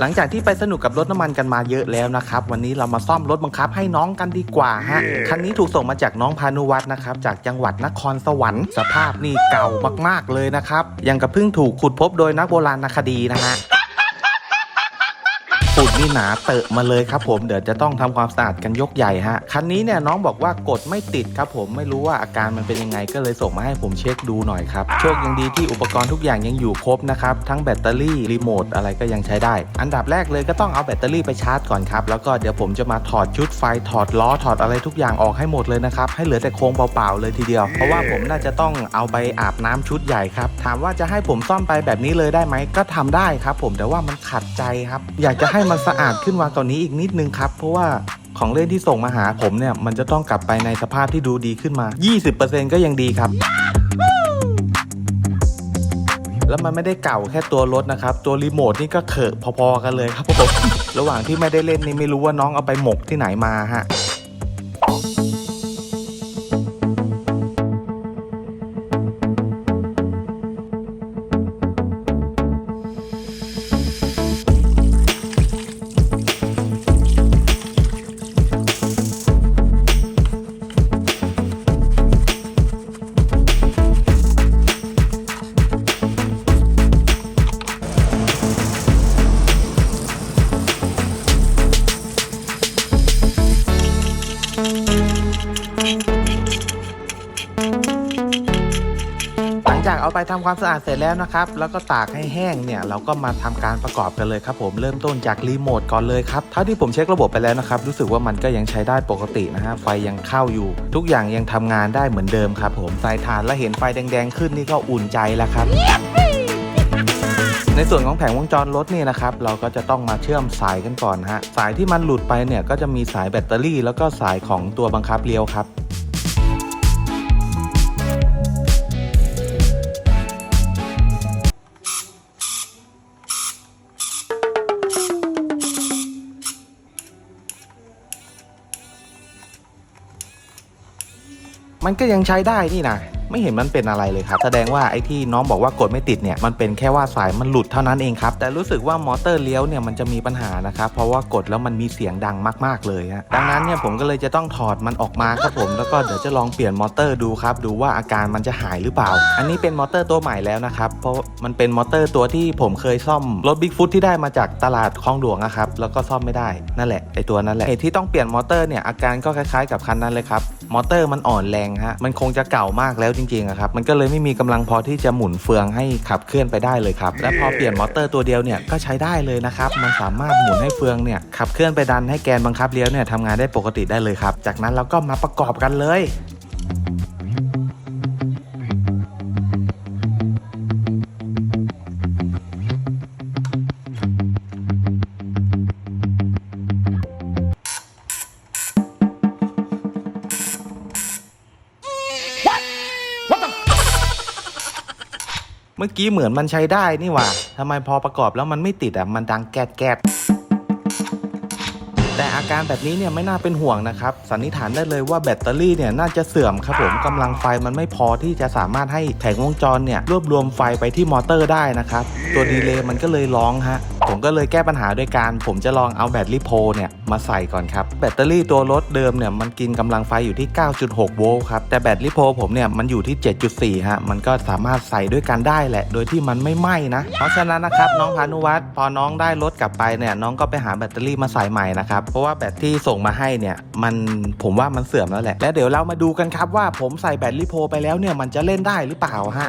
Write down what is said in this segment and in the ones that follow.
หลังจากที่ไปสนุกกับรถน้ำมันกันมาเยอะแล้วนะครับ วันนี้เรามาซ่อมรถบังคับให้น้องกันดีกว่าฮะคันนี้ถูกส่งมาจากน้องพานุวัฒน์นะครับ จากจังหวัดนครสวรรค์ สภาพนี่เก่ามากๆเลยนะครับยังกับเพิ่งถูกขุดพบโดยนักโบราณคดีนะฮะ ฝุ่นนี่หนาเตอะมาเลยครับผมเดี๋ยวจะต้องทำความสะอาดกันยกใหญ่ฮะคันนี้เนี่ยน้องบอกว่ากดไม่ติดครับผมไม่รู้ว่าอาการมันเป็นยังไงก็เลยส่งมาให้ผมเช็คดูหน่อยครับโชคยังดีที่อุปกรณ์ทุกอย่างยังอยู่ครบนะครับทั้งแบตเตอรี่รีโมทอะไรก็ยังใช้ได้ อันดับแรกเลยก็ต้องเอาแบตเตอรี่ไปชาร์จก่อนครับแล้วก็เดี๋ยวผมจะมาถอดชุดไฟถอดล้อถอดอะไรทุกอย่างออกให้หมดเลยนะครับให้เหลือแต่โครงเปล่าๆเลยทีเดียว เพราะว่าผมน่าจะต้องเอาไปอาบน้ำชุดใหญ่ครับถามว่าจะให้ผมซ่อมไปแบบนี้เลยได้ไหมก็ทำได้ครับ ผมแต่ว่ามันขัดใจครับ อยากจะให้มันสะอาดขึ้นวากว่านี้อีกนิดนึงครับ เพราะว่าของเล่นที่ส่งมาหาผมเนี่ย มันจะต้องกลับไปในสภาพที่ดูดีขึ้นมา 20%ก็ยังดีครับ แล้วมันไม่ได้เก่าแค่ตัวรถนะครับ ตัวรีโมทนี่ก็เขอะพอๆกันเลยครับผม ระหว่างที่ไม่ได้เล่นนี่ไม่รู้ว่าน้องเอาไปหมกที่ไหนมาฮะ เอาไปทำความสะอาดเสร็จแล้วนะครับ แล้วก็ตากให้แห้งเนี่ยเราก็มาทำการประกอบกันเลยครับผมเริ่มต้นจากรีโมทก่อนเลยครับเท่าที่ผมเช็คระบบไปแล้วนะครับ รู้สึกว่ามันก็ยังใช้ได้ปกตินะฮะไฟยังเข้าอยู่ ทุกอย่างยังทำงานได้เหมือนเดิมครับผมใส่ถ่านแล้วเห็นไฟแดงๆขึ้นนี่ก็อุ่นใจแล้วครับในส่วนของแผงวงจรรถนี่นะครับเราก็จะต้องมาเชื่อมสายกันก่อนฮะสายที่มันหลุดไปเนี่ยก็จะมีสายแบตเตอรี่ แล้วก็สายของตัวบังคับเลี้ยวครับ มันก็ยังใช้ได้นี่นะ ไม่เห็นมันเป็นอะไรเลยครับ แสดงว่าไอ้ที่น้องบอกว่ากดไม่ติดเนี่ยมันเป็นแค่ว่าสายมันหลุดเท่านั้นเองครับ แต่รู้สึกว่ามอเตอร์เลี้ยวเนี่ยมันจะมีปัญหานะครับเพราะว่ากดแล้วมันมีเสียงดังมาก ๆเลยฮะดังนั้นเนี่ยผมก็เลยจะต้องถอดมันออกมาครับผมแล้วก็เดี๋ยวจะลองเปลี่ยนมอเตอร์ดูครับดูว่าอาการมันจะหายหรือเปล่า อันนี้เป็นมอเตอร์ตัวใหม่แล้วนะครับเพราะมันเป็นมอเตอร์ตัวที่ผมเคยซ่อมรถบิ๊กฟุตที่ได้มาจากตลาดคลองหลวงอะครับแล้วก็ซ่อมไม่ได้นั่นแหละไอตัวนั้นแหละเหตุที่ต้องเปลี่ยนมอเตอร์เนี่ยอาการก็คล้ายๆ กับคันนั้นเลยครับมอเตอร์มันอ่อนแรงฮะมันคงจะเก่ามากแล้วจริงๆอะครับมันก็เลยไม่มีกำลังพอที่จะหมุนเฟืองให้ขับเคลื่อนไปได้เลยครับและพอเปลี่ยนมอเตอร์ตัวเดียวเนี่ยก็ใช้ได้เลยนะครับมันสามารถหมุนให้เฟืองเนี่ยขับเคลื่อนไปดันให้แกนบังคับเลี้ยวเนี่ยทำงานได้ปกติได้เลยครับ จากนั้นเราก็มาประกอบกันเลย เมื่อกี้เหมือนมันใช้ได้นี่หว่าทำไมพอประกอบแล้วมันไม่ติดอะ มันดังแกดแกดแต่อาการแบบนี้เนี่ยไม่น่าเป็นห่วงนะครับ สันนิษฐานได้เลยว่าแบตเตอรี่เนี่ยน่าจะเสื่อมครับผมกำลังไฟมันไม่พอที่จะสามารถให้แผงวงจรเนี่ยรวบรวมไฟไปที่มอเตอร์ได้นะครับ ตัวดีเลย์มันก็เลยร้องฮะ ผมก็เลยแก้ปัญหาด้วยการ ผมจะลองเอาแบตลิโพเนี่ย มาใส่ก่อนครับ แบตเตอรี่ตัวรถเดิมเนี่ยมันกินกำลังไฟอยู่ที่ 9.6 โวลต์ครับ แต่แบตลิโพผมเนี่ยมันอยู่ที่ 7.4 ฮะ มันก็สามารถใส่ด้วยกันได้แหละ โดยที่มันไม่ไหม้นะ เพราะฉะนั้นนะครับน้องพานุวัฒน์พอน้องได้รถกลับไปเนี่ยน้องก็ไปหาแบตเตอรี่มาใส่ใหม่นะครับ เพราะว่าแบตที่ส่งมาให้เนี่ยมันผมว่ามันเสื่อมแล้วแหละ และเดี๋ยวเรามาดูกันครับว่าผมใส่แบตลิโพไปแล้วเนี่ยมันจะเล่นได้หรือเปล่าฮะ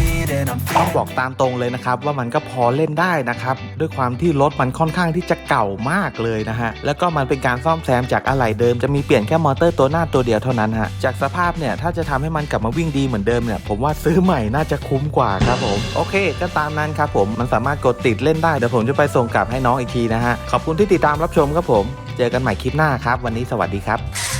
ต้องบอกตามตรงเลยนะครับ ว่ามันก็พอเล่นได้นะครับ ด้วยความที่รถมันค่อนข้างที่จะเก่ามากเลยนะฮะ แล้วก็มันเป็นการซ่อมแซมจากอะไหล่เดิมจะมีเปลี่ยนแค่มอเตอร์ตัวหน้าตัวเดียวเท่านั้นฮะ จากสภาพเนี่ยถ้าจะทำให้มันกลับมาวิ่งดีเหมือนเดิมเนี่ยผมว่าซื้อใหม่น่าจะคุ้มกว่าครับผมโอเค ก็ตามนั้นครับผมมันสามารถกดติดเล่นได้เดี๋ยวผมจะไปส่งกลับให้น้องอีกทีนะฮะขอบคุณที่ติดตามรับชมครับผม เจอกันใหม่คลิปหน้าครับ วันนี้สวัสดีครับ